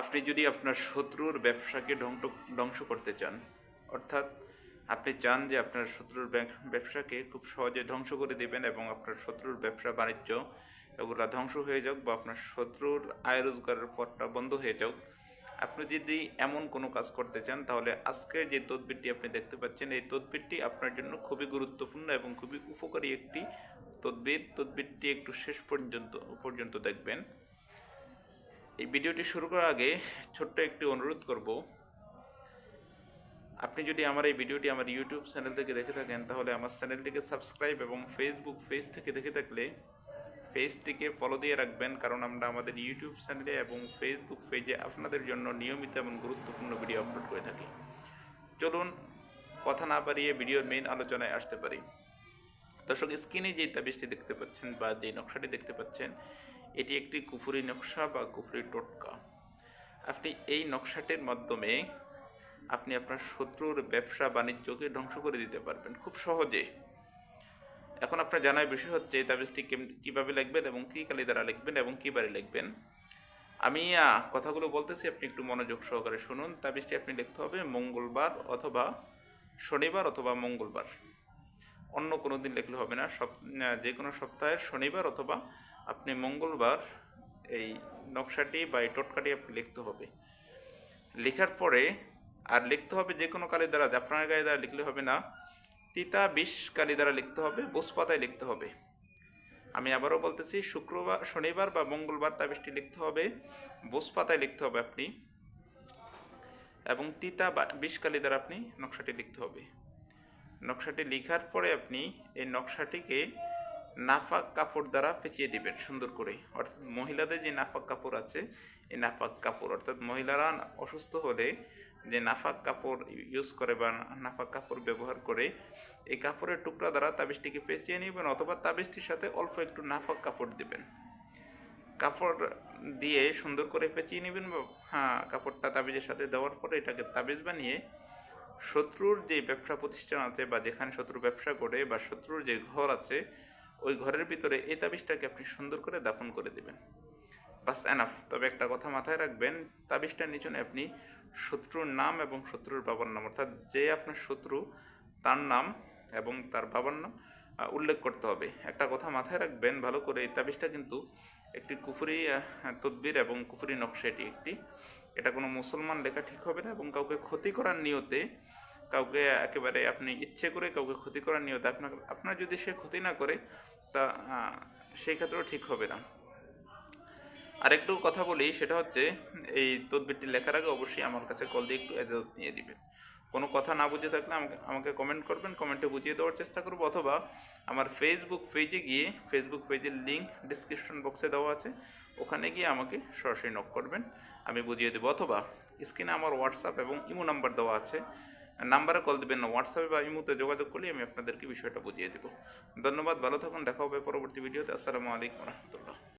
আপনি যদি আপনার শত্রুর ব্যবসাকে ধ্বংস করতে চান, অর্থাৎ আপনি চান যে আপনার শত্রুর ব্যবসাকে খুব সহজে ধ্বংস করে দেবেন এবং আপনার শত্রুর ব্যবসা বাণিজ্য এগুলো ধ্বংস হয়ে যাক বা আপনার শত্রুর আয় রোজগারের পথটা বন্ধ হয়ে যাক। আপনি যদি এমন কোনো কাজ করতে চান, তাহলে আজকের যে তদবিরটি আপনি দেখতে পাচ্ছেন, এই তদবিরটি আপনার জন্য খুবই গুরুত্বপূর্ণ এবং খুবই উপকারী একটি তদবির। তদবিরটি একটু শেষ পর্যন্ত পর্যন্ত দেখবেন। এই ভিডিওটি শুরু করার আগে ছোট্ট একটি অনুরোধ করব। আপনি যদি আমার এই ভিডিওটি আমার ইউটিউব চ্যানেল থেকে দেখে থাকেন, তাহলে আমার চ্যানেলটিকে সাবস্ক্রাইব এবং ফেসবুক পেজ থেকে দেখে থাকলে পেজটিকে ফলো দিয়ে রাখবেন, কারণ আমরা আমাদের ইউটিউব চ্যানেলে এবং ফেসবুক পেজে আপনাদের জন্য নিয়মিত এবং গুরুত্বপূর্ণ ভিডিও আপলোড করে থাকি। চলুন, কথা না বাড়িয়ে ভিডিওর মেইন আলোচনায় আসতে পারি। দর্শক, স্ক্রিনে যে তাবিজটি দেখতে পাচ্ছেন বা যে নকশাটি দেখতে পাচ্ছেন, এটি একটি কুফুরি নকশা বা কুফুরি টোটকা। আপনি এই নকশাটির মাধ্যমে আপনি আপনার শত্রুর ব্যবসা বাণিজ্যকে ধ্বংস করে দিতে পারবেন, খুব সহজে। এখন আপনার জানার বিষয় হচ্ছে, এই তাবিজটি কীভাবে লিখবেন এবং কী কালি দ্বারা লিখবেন এবং কীবারে লিখবেন? আমি কথাগুলো বলতেছি, আপনি একটু মনোযোগ সহকারে শুনুন। তাবিজটি আপনি লিখতে হবে মঙ্গলবার অথবা শনিবার অথবা মঙ্গলবার। অন্য কোনো দিন লিখলে হবে না। সব যে কোনো সপ্তাহের শনিবার অথবা আপনি মঙ্গলবার এই নকশাটি বা এই টোটকাটি আপনি লিখতে হবে। লেখার পরে আর লিখতে হবে যে কোনো কালি দ্বারা, জাফরানের গায়ে দ্বারা লিখলে হবে না, তিতা বিষ কালি দ্বারা লিখতে হবে, বোসপাতায় লিখতে হবে। আমি আবারও বলতেছি, শুক্রবার, শনিবার বা মঙ্গলবার তাবিজটি লিখতে হবে, বোসপাতায় লিখতে হবে আপনি, এবং তিতা বা বিষ কালি দ্বারা আপনি নকশাটি লিখতে হবে। নকশাটি লেখার পরে আপনি এই নকশাটিকে নাফাক কাপড় দ্বারা পেঁচিয়ে দিবেন, সুন্দর করে। অর্থাৎ মহিলাদের যে নাফাক কাপড় আছে, এই নাফাক কাপড়, অর্থাৎ মহিলারা অসুস্থ হলে যে নাফাক কাপড় ইউজ করে বা নাফাক কাপড় ব্যবহার করে, এই কাপড়ের টুকরা দ্বারা তাবিজটিকে পেঁচিয়ে নেবেন অথবা তাবিজটির সাথে অল্প একটু নাফাক কাপড় দিবেন। কাপড় দিয়ে সুন্দর করে পেঁচিয়ে নেবেন হ্যাঁ কাপড়টা তাবিজের সাথে দেওয়ার পরে এটাকে তাবিজ বানিয়ে শত্রুর যে ব্যবসা প্রতিষ্ঠান আছে বা যেখানে শত্রু ব্যবসা করে বা শত্রুর যে ঘর আছে, ওই ঘরের ভিতরে এই তাবিজটাকে আপনি সুন্দর করে দাফন করে দেবেন। বাস এনাফ তবে একটা কথা মাথায় রাখবেন, তাবিজটার নিচনে আপনি শত্রুর নাম এবং শত্রুর বাবার নাম, অর্থাৎ যে আপনার শত্রু, তার নাম এবং তার বাবার নাম উল্লেখ করতে হবে। একটা কথা মাথায় রাখবেন, ভালো করে এই তাবিজটা কিন্তু একটি কুফুরি তদবির এবং কুফুরি নকশা এটি একটি। এটা কোনো মুসলমান লেখা ঠিক হবে না এবং কাউকে ক্ষতি করার নিয়তে কাউকে একেবারে আপনি ইচ্ছে করে কাউকে ক্ষতি করার নিয়তে আপনার আপনার যদি সে ক্ষতি না করে, তা সেই ক্ষেত্রেও ঠিক হবে না। আরেকটু কথা বলি, সেটা হচ্ছে এই তদবিরটি লেখার আগে অবশ্যই আমার কাছে কল দিয়ে একটু এজাজত নিয়ে দিবেন। কোনো কথা না বুঝে থাকলে আমাকে আমাকে কমেন্ট করবেন কমেন্টে বুঝিয়ে দেওয়ার চেষ্টা করব অথবা আমার ফেসবুক পেজে গিয়ে ফেসবুক পেজের লিঙ্ক ডিসক্রিপশন বক্সে দেওয়া আছে, ওখানে গিয়ে আমাকে সরাসরি নক করবেন, আমি বুঝিয়ে দেবো। অথবা স্ক্রিনে আমার হোয়াটসঅ্যাপ এবং ইমো নাম্বার দেওয়া আছে নাম্বারে কল দেবেন না হোয়াটসঅ্যাপে বা ইমোতে যোগাযোগ করলে আমি আপনাদেরকে বিষয়টা বুঝিয়ে দেবো। ধন্যবাদ, ভালো থাকুন, দেখা হবে পরবর্তী ভিডিওতে আসসালামু আলাইকুম রহমতুল্লাহ।